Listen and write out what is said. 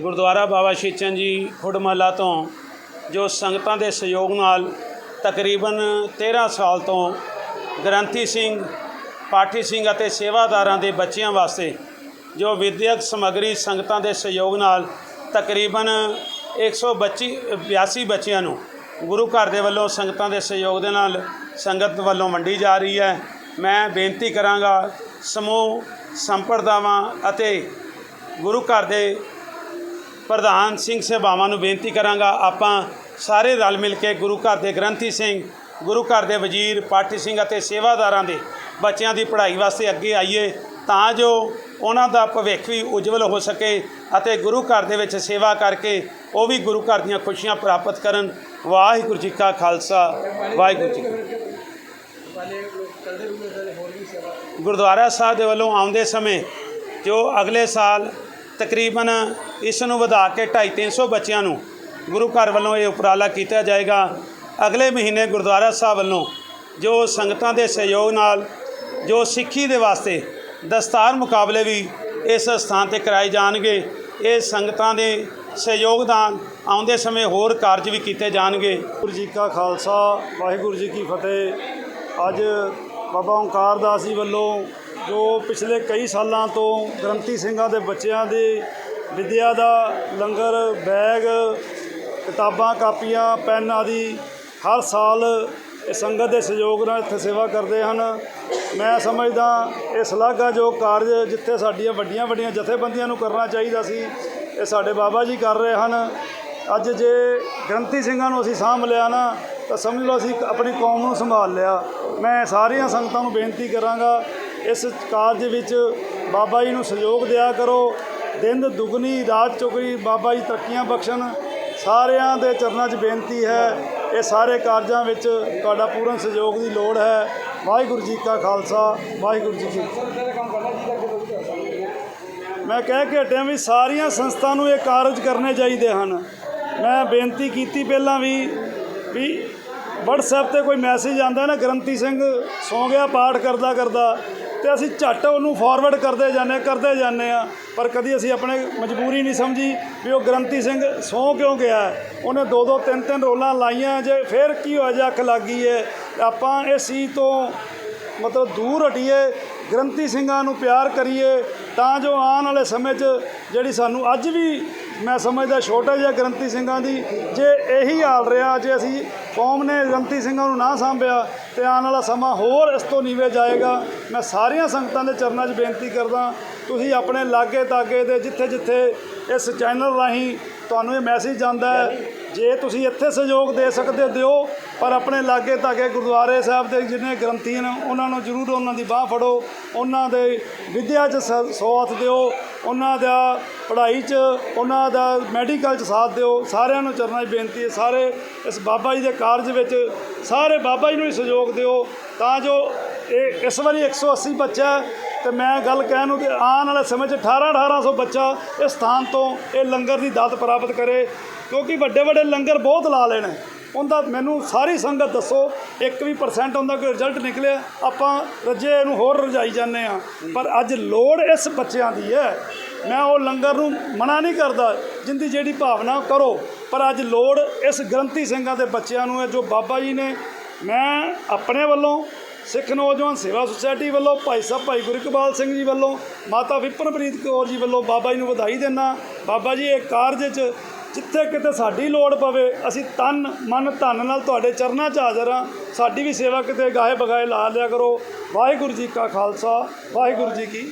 ਗੁਰਦੁਆਰਾ ਬਾਬਾ ਸ਼ੀਚਨ ਜੀ ਖੁੜਮਹੱਲਾ ਤੋਂ, ਜੋ ਸੰਗਤਾਂ ਦੇ ਸਹਿਯੋਗ ਨਾਲ ਤਕਰੀਬਨ 13 ਸਾਲ ਤੋਂ ਗ੍ਰੰਥੀ ਸਿੰਘ, ਪਾਠੀ ਸਿੰਘ ਅਤੇ ਸੇਵਾਦਾਰਾਂ ਦੇ ਬੱਚਿਆਂ ਵਾਸਤੇ, ਜੋ ਵਿਦਿਅਕ ਸਮੱਗਰੀ ਸੰਗਤਾਂ ਦੇ ਸਹਿਯੋਗ ਨਾਲ ਤਕਰੀਬਨ 125 82 ਬੱਚਿਆਂ ਨੂੰ ਗੁਰੂ ਘਰ ਦੇ ਵੱਲੋਂ ਸੰਗਤਾਂ ਦੇ ਸਹਿਯੋਗ ਦੇ ਨਾਲ ਸੰਗਤ ਵੱਲੋਂ ਵੰਡੀ ਜਾ ਰਹੀ ਹੈ। ਮੈਂ ਬੇਨਤੀ ਕਰਾਂਗਾ, ਸਮੂਹ ਸੰਪਰਦਾਵਾਂ ਅਤੇ ਗੁਰੂ ਘਰ ਦੇ ਪ੍ਰਧਾਨ ਸਿੰਘ ਸੇਵਾਵਾਂ ਨੂੰ ਬੇਨਤੀ ਕਰਾਂਗਾ, ਆਪਾਂ ਸਾਰੇ ਰਲ ਮਿਲ ਕੇ ਗੁਰੂ ਘਰ ਦੇ ਗ੍ਰੰਥੀ ਸਿੰਘ, ਗੁਰੂ ਘਰ ਦੇ ਵਜ਼ੀਰ, ਪਾਠੀ ਸਿੰਘ ਅਤੇ ਸੇਵਾਦਾਰਾਂ ਦੇ ਬੱਚਿਆਂ ਦੀ ਪੜ੍ਹਾਈ ਵਾਸਤੇ ਅੱਗੇ ਆਈਏ, ਤਾਂ ਜੋ ਉਹਨਾਂ ਦਾ ਭਵਿੱਖ ਵੀ ਉਜਵਲ ਹੋ ਸਕੇ ਅਤੇ ਗੁਰੂ ਘਰ ਦੇ ਵਿੱਚ ਸੇਵਾ ਕਰਕੇ ਉਹ ਵੀ ਗੁਰੂ ਘਰ ਦੀਆਂ ਖੁਸ਼ੀਆਂ ਪ੍ਰਾਪਤ ਕਰਨ। ਵਾਹਿਗੁਰੂ ਜੀ ਕਾ ਖਾਲਸਾ, ਵਾਹਿਗੁਰੂ ਜੀ ਗੁਰਦੁਆਰਾ ਸਾਹਿਬ ਦੇ ਵੱਲੋਂ ਆਉਂਦੇ ਸਮੇਂ ਜੋ ਅਗਲੇ ਸਾਲ ਤਕਰੀਬਨ ਇਸ ਨੂੰ ਵਧਾ ਕੇ 2.5 300 ਬੱਚਿਆਂ ਨੂੰ ਗੁਰੂ ਘਰ ਵੱਲੋਂ ਇਹ ਉਪਰਾਲਾ ਕੀਤਾ ਜਾਏਗਾ। ਅਗਲੇ ਮਹੀਨੇ ਗੁਰਦੁਆਰਾ ਸਾਹਿਬ ਵੱਲੋਂ ਜੋ ਸੰਗਤਾਂ ਦੇ ਸਹਿਯੋਗ ਨਾਲ, ਜੋ ਸਿੱਖੀ ਦੇ ਵਾਸਤੇ ਦਸਤਾਰ ਮੁਕਾਬਲੇ ਵੀ ਇਸ ਸਥਾਨ ਤੇ ਕਰਾਏ ਜਾਣਗੇ, ਇਹ ਸੰਗਤਾਂ ਦੇ ਸਹਿਯੋਗ ਨਾਲ ਆਉਂਦੇ ਸਮੇਂ ਹੋਰ ਕਾਰਜ ਵੀ ਕੀਤੇ ਜਾਣਗੇ। ਗੁਰੂ ਜੀ ਕਾ ਖਾਲਸਾ, ਵਾਹਿਗੁਰੂ ਜੀ ਕੀ ਫਤਿਹ। ਅੱਜ ਬਾਬਾ ਓਂਕਾਰ ਦਾਸ ਜੀ ਵੱਲੋਂ ਜੋ ਪਿਛਲੇ ਕਈ ਸਾਲਾਂ ਤੋਂ ਗ੍ਰੰਥੀ ਸਿੰਘਾਂ ਦੇ ਬੱਚਿਆਂ ਦੀ ਵਿਦਿਆ ਦਾ ਲੰਗਰ, ਬੈਗ, ਕਿਤਾਬਾਂ, ਕਾਪੀਆਂ, ਪੈਨ ਆਦਿ ਹਰ ਸਾਲ ਇਹ ਸੰਗਤ ਦੇ ਸਹਿਯੋਗ ਨਾਲ ਇੱਥੇ ਸੇਵਾ ਕਰਦੇ ਹਨ। ਮੈਂ ਸਮਝਦਾ ਇਹ ਸ਼ਲਾਘਾਯੋਗ ਕਾਰਜ ਜਿੱਥੇ ਸਾਡੀਆਂ ਵੱਡੀਆਂ ਵੱਡੀਆਂ ਜਥੇਬੰਦੀਆਂ ਨੂੰ ਕਰਨਾ ਚਾਹੀਦਾ ਸੀ, ਇਹ ਸਾਡੇ ਬਾਬਾ ਜੀ ਕਰ ਰਹੇ ਹਨ। ਅੱਜ ਜੇ ਗ੍ਰੰਥੀ ਸਿੰਘਾਂ ਨੂੰ ਅਸੀਂ ਸਾਂਭ ਲਿਆ ਨਾ, ਤਾਂ ਸਮਝ ਲਓ ਅਸੀਂ ਆਪਣੀ ਕੌਮ ਨੂੰ ਸੰਭਾਲ ਲਿਆ। ਮੈਂ ਸਾਰੀਆਂ ਸੰਗਤਾਂ ਨੂੰ ਬੇਨਤੀ ਕਰਾਂਗਾ ਇਸ ਕਾਰਜ ਵਿੱਚ ਬਾਬਾ ਜੀ ਨੂੰ ਸਹਿਯੋਗ ਦਿਆ ਕਰੋ। ਦਿਨ ਦੁਗਣੀ, ਰਾਤ ਚੁਗਣੀ, ਬਾਬਾ ਜੀ ਤਰੱਕੀਆਂ ਬਖਸ਼ਣ। ਸਾਰਿਆਂ ਦੇ ਚਰਨਾਂ 'ਚ ਬੇਨਤੀ ਹੈ, ਇਹ ਸਾਰੇ ਕਾਰਜਾਂ ਵਿੱਚ ਤੁਹਾਡਾ ਪੂਰਨ ਸਹਿਯੋਗ ਦੀ ਲੋੜ ਹੈ। ਵਾਹਿਗੁਰੂ ਜੀ ਕਾ ਖਾਲਸਾ, ਵਾਹਿਗੁਰੂ ਜੀ ਕੀ ਮੈਂ ਕਹਿ ਕੇ ਹਟਿਆ ਵੀ ਸਾਰੀਆਂ ਸੰਸਥਾ ਨੂੰ ਇਹ ਕਾਰਜ ਕਰਨੇ ਚਾਹੀਦੇ ਹਨ। ਮੈਂ ਬੇਨਤੀ ਕੀਤੀ ਪਹਿਲਾਂ ਵੀ ਵੀ WhatsApp ਤੇ ਕੋਈ ਮੈਸੇਜ ਆਂਦਾ ਨਾ, ਗ੍ਰੰਥੀ ਸਿੰਘ ਸੌ ਗਿਆ, ਪਾਠ ਕਰਦਾ ਕਰਦਾ ਤੇ ਅਸੀਂ ਝੱਟ ਉਹਨੂੰ ਫਾਰਵਰਡ ਕਰਦੇ ਜਾਂਦੇ ਕਰਦੇ ਜਾਂਦੇ ਆ ਪਰ ਕਦੀ ਅਸੀਂ ਆਪਣੇ ਮਜਬੂਰੀ ਨਹੀਂ ਸਮਝੀ ਵੀ ਉਹ ਗ੍ਰੰਥੀ ਸਿੰਘ ਸੌ ਕਿਉਂ ਗਿਆ ਉਹਨੇ ਦੋ ਦੋ, ਤਿੰਨ ਤਿੰਨ ਰੋਲਾਂ ਲਾਈਆਂ ਜੇ, ਫਿਰ ਕੀ ਹੋਇਆ ਜੇ ਅੱਖ ਲੱਗ ਗਈ ਹੈ ਆਪਾਂ ਇਸ ਚੀਜ਼ ਤੋਂ ਮਤਲਬ ਦੂਰ ਹਟੀਏ, ਗ੍ਰੰਥੀ ਸਿੰਘਾਂ ਨੂੰ ਪਿਆਰ ਕਰੀਏ, ਤਾਂ ਜੋ ਆਉਣ ਵਾਲੇ ਸਮੇਂ 'ਚ ਜਿਹੜੀ ਸਾਨੂੰ ਅੱਜ ਵੀ ਮੈਂ ਸਮਝਦਾ ਛੋਟਾ ਜਿਹਾ ਗ੍ਰੰਥੀ ਸਿੰਘਾਂ ਦੀ, ਜੇ ਇਹੀ ਹਾਲ ਰਿਹਾ, ਜੇ ਅਸੀਂ ਕੌਮ ਨੇ ਗ੍ਰੰਥੀ ਸਿੰਘਾਂ ਨੂੰ ਨਾ ਸਾਂਭਿਆ, ਤੇ ਆਉਣ ਵਾਲਾ ਸਮਾਂ ਹੋਰ ਇਸ ਤੋਂ ਨੀਵੇਂ ਜਾਏਗਾ। ਮੈਂ ਸਾਰੀਆਂ ਸੰਗਤਾਂ ਦੇ ਚਰਨਾਂ 'ਚ ਬੇਨਤੀ ਕਰਦਾ, ਤੁਸੀਂ ਆਪਣੇ ਲਾਗੇ ਤਾਗੇ ਦੇ ਜਿੱਥੇ ਜਿੱਥੇ ਇਸ ਚੈਨਲ ਰਾਹੀਂ ਤੁਹਾਨੂੰ ਇਹ ਮੈਸੇਜ ਜਾਂਦਾ ਹੈ, ਜੇ ਤੁਸੀਂ ਇੱਥੇ ਸਹਿਯੋਗ ਦੇ ਸਕਦੇ ਹੋ ਦਿਓ, ਪਰ ਆਪਣੇ ਲਾਗੇ ਤਾਗੇ ਗੁਰਦੁਆਰੇ ਸਾਹਿਬ ਦੇ ਜਿੰਨੇ ਗ੍ਰੰਥੀ ਨੇ, ਉਹਨਾਂ ਨੂੰ ਜ਼ਰੂਰ ਉਹਨਾਂ ਦੀ ਬਾਹ ਫੜੋ, ਉਹਨਾਂ ਦੇ ਵਿਦਿਆ 'ਚ ਸ- ਸਾਥ ਦਿਓ ਉਹਨਾਂ ਦਾ ਪੜ੍ਹਾਈ 'ਚ, ਉਹਨਾਂ ਦਾ ਮੈਡੀਕਲ 'ਚ ਸਾਥ ਦਿਓ। ਸਾਰਿਆਂ ਨੂੰ ਚਰਨਾਂ 'ਚ ਬੇਨਤੀ ਹੈ, ਸਾਰੇ ਇਸ ਬਾਬਾ ਜੀ ਦੇ ਕਾਰਜ ਵਿੱਚ ਸਾਰੇ ਬਾਬਾ ਜੀ ਨੂੰ ਹੀ ਸਹਿਯੋਗ ਦਿਓ। ਤਾਂ ਜੋ ਇਹ ਇਸ ਵਾਰੀ 180 ਬੱਚਾ ਹੈ, ਤੇ ਮੈਂ ਗੱਲ ਕਹਿਣ ਨੂੰ ਕਿ ਆਉਣ ਵਾਲੇ ਸਮੇਂ 'ਚ 18 1800 ਬੱਚਾ ਇਸ ਸਥਾਨ ਤੋਂ ਇਹ ਲੰਗਰ ਦੀ ਦਾਤ ਪ੍ਰਾਪਤ ਕਰੇ। ਕਿਉਂਕਿ ਵੱਡੇ ਵੱਡੇ ਲੰਗਰ ਬਹੁਤ ਲਾ ਲੈਣੇ। ਉਹਦਾ ਮੈਨੂੰ ਸਾਰੀ ਸੰਗਤ ਦੱਸੋ, ਇੱਕ ਵੀ ਪਰਸੈਂਟ ਉਹਦਾ ਕੋਈ ਰਿਜ਼ਲਟ ਨਿਕਲਿਆ। ਆਪਾਂ ਰੱਜੇ ਇਹਨੂੰ ਹੋਰ ਰਜਾਈ ਜਾਂਦੇ ਆ ਪਰ ਅੱਜ ਲੋੜ ਇਸ ਬੱਚਿਆਂ ਦੀ ਹੈ। ਮੈਂ ਉਹ ਲੰਗਰ ਨੂੰ ਮਨਾ ਨਹੀਂ ਕਰਦਾ, ਜਿੰਦੀ ਜਿਹੜੀ ਭਾਵਨਾ ਕਰੋ। ਪਰ ਅੱਜ ਲੋੜ ਇਸ ਗ੍ਰੰਥੀ ਸਿੰਘਾਂ ਦੇ ਬੱਚਿਆਂ ਨੂੰ ਹੈ, ਜੋ ਬਾਬਾ ਜੀ ਨੇ। ਮੈਂ ਆਪਣੇ ਵੱਲੋਂ, ਸਿੱਖ ਨੌਜਵਾਨ ਸੇਵਾ ਸੁਸਾਇਟੀ ਵੱਲੋਂ, ਭਾਈ ਸਾਹਿਬ, ਭਾਈ ਗੁਰਕਬਾਲ ਸਿੰਘ ਜੀ ਵੱਲੋਂ, ਮਾਤਾ ਵਿਪਨਪ੍ਰੀਤ ਕੌਰ ਜੀ ਵੱਲੋਂ ਬਾਬਾ ਜੀ ਨੂੰ ਵਧਾਈ ਦਿੰਦਾ। ਬਾਬਾ ਜੀ, ਇਹ ਕਾਰਜ 'ਚ ਜਿੱਥੇ ਕਿਤੇ ਸਾਡੀ ਲੋੜ ਪਵੇ, ਅਸੀਂ ਤਨ, ਮਨ, ਧਨ ਨਾਲ ਤੁਹਾਡੇ ਚਰਨਾਂ 'ਚ ਹਾਜ਼ਰ ਹਾਂ। ਸਾਡੀ ਵੀ ਸੇਵਾ ਕਿਤੇ ਗਾਏ ਬਗਾਏ ਲਾ ਲਿਆ ਕਰੋ। ਵਾਹਿਗੁਰੂ ਜੀ ਕਾ ਖਾਲਸਾ, ਵਾਹਿਗੁਰੂ ਜੀ ਕੀ